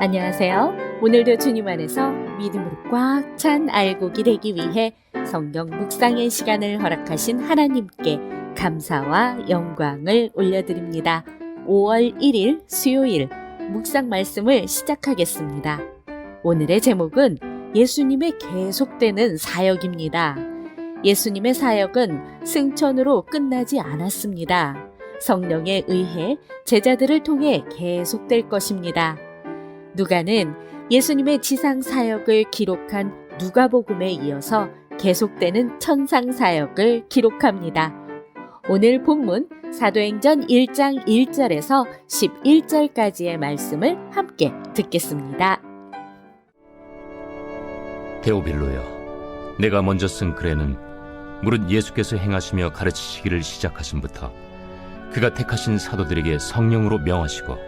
안녕하세요. 오늘도 주님 안에서 믿음으로 꽉 찬 알곡이 되기 위해 성경 묵상의 시간을 허락하신 하나님께 감사와 영광을 올려드립니다. 5월 1일 수요일 묵상 말씀을 시작하겠습니다. 오늘의 제목은 예수님의 계속되는 사역입니다. 예수님의 사역은 승천으로 끝나지 않았습니다. 성령에 의해 제자들을 통해 계속될 것입니다. 누가는 예수님의 지상 사역을 기록한 누가복음에 이어서 계속되는 천상 사역을 기록합니다. 오늘 본문 사도행전 1장 1절에서 11절까지의 말씀을 함께 듣겠습니다. 데오빌로여, 내가 먼저 쓴 글에는 무릇 예수께서 행하시며 가르치시기를 시작하신부터 그가 택하신 사도들에게 성령으로 명하시고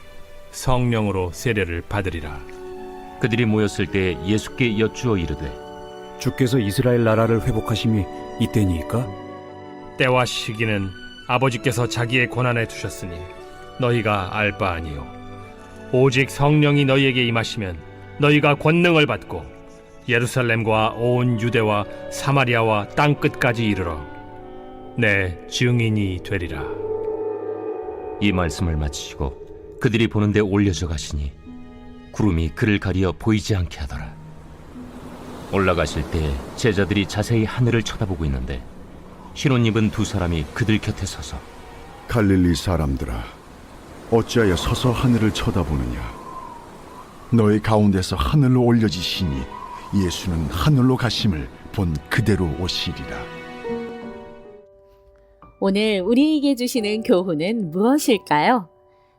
성령으로 세례를 받으리라. 그들이 모였을 때 예수께 여쭈어 이르되 주께서 이스라엘 나라를 회복하심이 이때니까? 때와 시기는 아버지께서 자기의 권한에 두셨으니 너희가 알 바 아니요 오직 성령이 너희에게 임하시면 너희가 권능을 받고 예루살렘과 온 유대와 사마리아와 땅 끝까지 이르러 내 증인이 되리라. 이 말씀을 마치시고 그들이 보는데 올려져 가시니 구름이 그를 가리어 보이지 않게 하더라. 올라가실 때 제자들이 자세히 하늘을 쳐다보고 있는데 흰옷 입은 두 사람이 그들 곁에 서서 갈릴리 사람들아, 어찌하여 서서 하늘을 쳐다보느냐? 너희 가운데서 하늘로 올려지시니 예수는 하늘로 가심을 본 그대로 오시리라. 오늘 우리에게 주시는 교훈은 무엇일까요?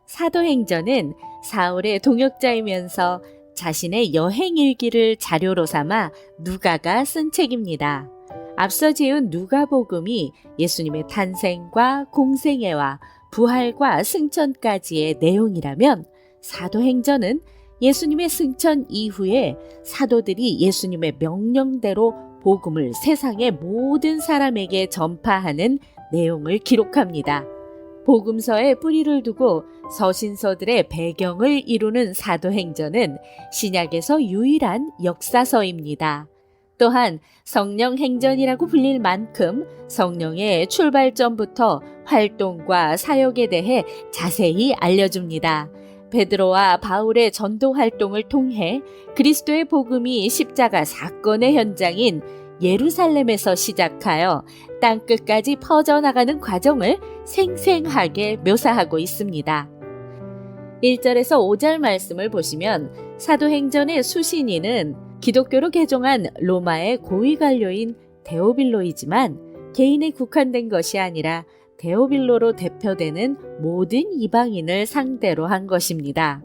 사도행전은 사울의 동역자이면서 자신의 여행 일기를 자료로 삼아 누가가 쓴 책입니다. 앞서 지은 누가복음이 예수님의 탄생과 공생애와 부활과 승천까지의 내용이라면 사도행전은 예수님의 승천 이후에 사도들이 예수님의 명령대로 복음을 세상의 모든 사람에게 전파하는 내용을 기록합니다. 복음서에 뿌리를 두고 서신서들의 배경을 이루는 사도행전은 신약에서 유일한 역사서입니다. 또한 성령 행전이라고 불릴 만큼 성령의 출발점부터 활동과 사역에 대해 자세히 알려줍니다. 베드로와 바울의 전도 활동을 통해 그리스도의 복음이 십자가 사건의 현장인 예루살렘에서 시작하여 땅 끝까지 퍼져나가는 과정을 생생하게 묘사하고 있습니다. 1절에서 5절 말씀을 보시면 사도행전의 수신인은 기독교로 개종한 로마의 고위 관료인 데오빌로이지만 개인에 국한된 것이 아니라 데오빌로로 대표되는 모든 이방인을 상대로 한 것입니다.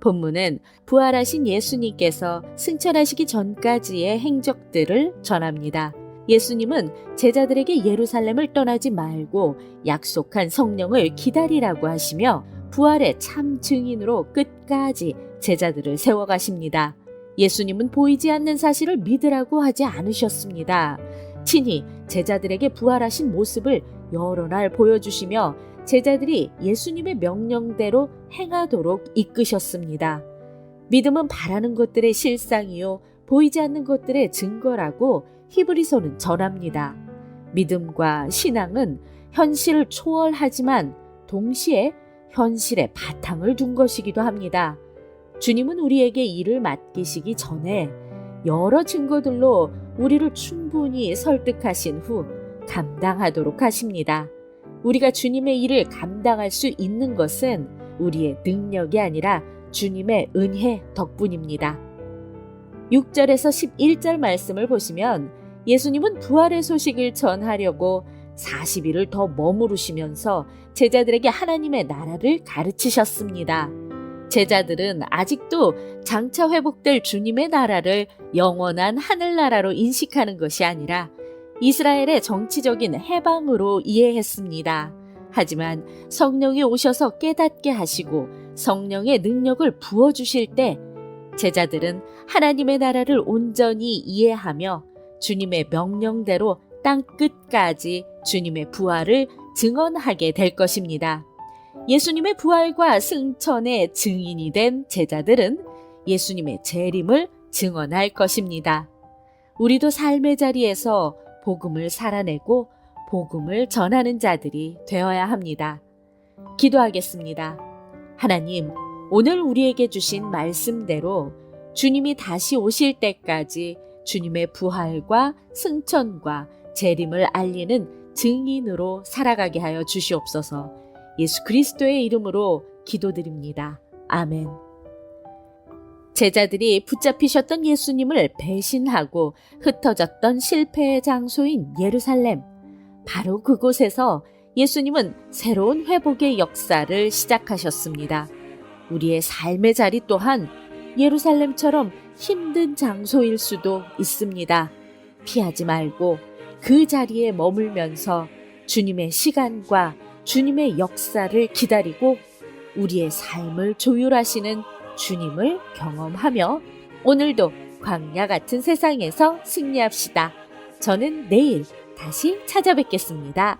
본문은 부활하신 예수님께서 승천하시기 전까지의 행적들을 전합니다. 예수님은 제자들에게 예루살렘을 떠나지 말고 약속한 성령을 기다리라고 하시며 부활의 참 증인으로 끝까지 제자들을 세워가십니다. 예수님은 보이지 않는 사실을 믿으라고 하지 않으셨습니다. 친히 제자들에게 부활하신 모습을 여러 날 보여주시며 제자들이 예수님의 명령대로 행하도록 이끄셨습니다. 믿음은 바라는 것들의 실상이요 보이지 않는 것들의 증거라고 히브리서는 전합니다. 믿음과 신앙은 현실을 초월하지만 동시에 현실에 바탕을 둔 것이기도 합니다. 주님은 우리에게 일을 맡기시기 전에 여러 증거들로 우리를 충분히 설득하신 후 감당하도록 하십니다. 우리가 주님의 일을 감당할 수 있는 것은 우리의 능력이 아니라 주님의 은혜 덕분입니다. 6절에서 11절 말씀을 보시면 예수님은 부활의 소식을 전하려고 40일을 더 머무르시면서 제자들에게 하나님의 나라를 가르치셨습니다. 제자들은 아직도 장차 회복될 주님의 나라를 영원한 하늘나라로 인식하는 것이 아니라 이스라엘의 정치적인 해방으로 이해했습니다. 하지만 성령이 오셔서 깨닫게 하시고 성령의 능력을 부어주실 때 제자들은 하나님의 나라를 온전히 이해하며 주님의 명령대로 땅 끝까지 주님의 부활을 증언하게 될 것입니다. 예수님의 부활과 승천의 증인이 된 제자들은 예수님의 재림을 증언할 것입니다. 우리도 삶의 자리에서 복음을 살아내고 복음을 전하는 자들이 되어야 합니다. 기도하겠습니다. 하나님, 오늘 우리에게 주신 말씀대로 주님이 다시 오실 때까지 주님의 부활과 승천과 재림을 알리는 증인으로 살아가게 하여 주시옵소서. 예수 그리스도의 이름으로 기도드립니다. 아멘. 제자들이 붙잡히셨던 예수님을 배신하고 흩어졌던 실패의 장소인 예루살렘. 바로 그곳에서 예수님은 새로운 회복의 역사를 시작하셨습니다. 우리의 삶의 자리 또한 예루살렘처럼 힘든 장소일 수도 있습니다. 피하지 말고 그 자리에 머물면서 주님의 시간과 주님의 역사를 기다리고 우리의 삶을 조율하시는 주님을 경험하며 오늘도 광야 같은 세상에서 승리합시다. 저는 내일 다시 찾아뵙겠습니다.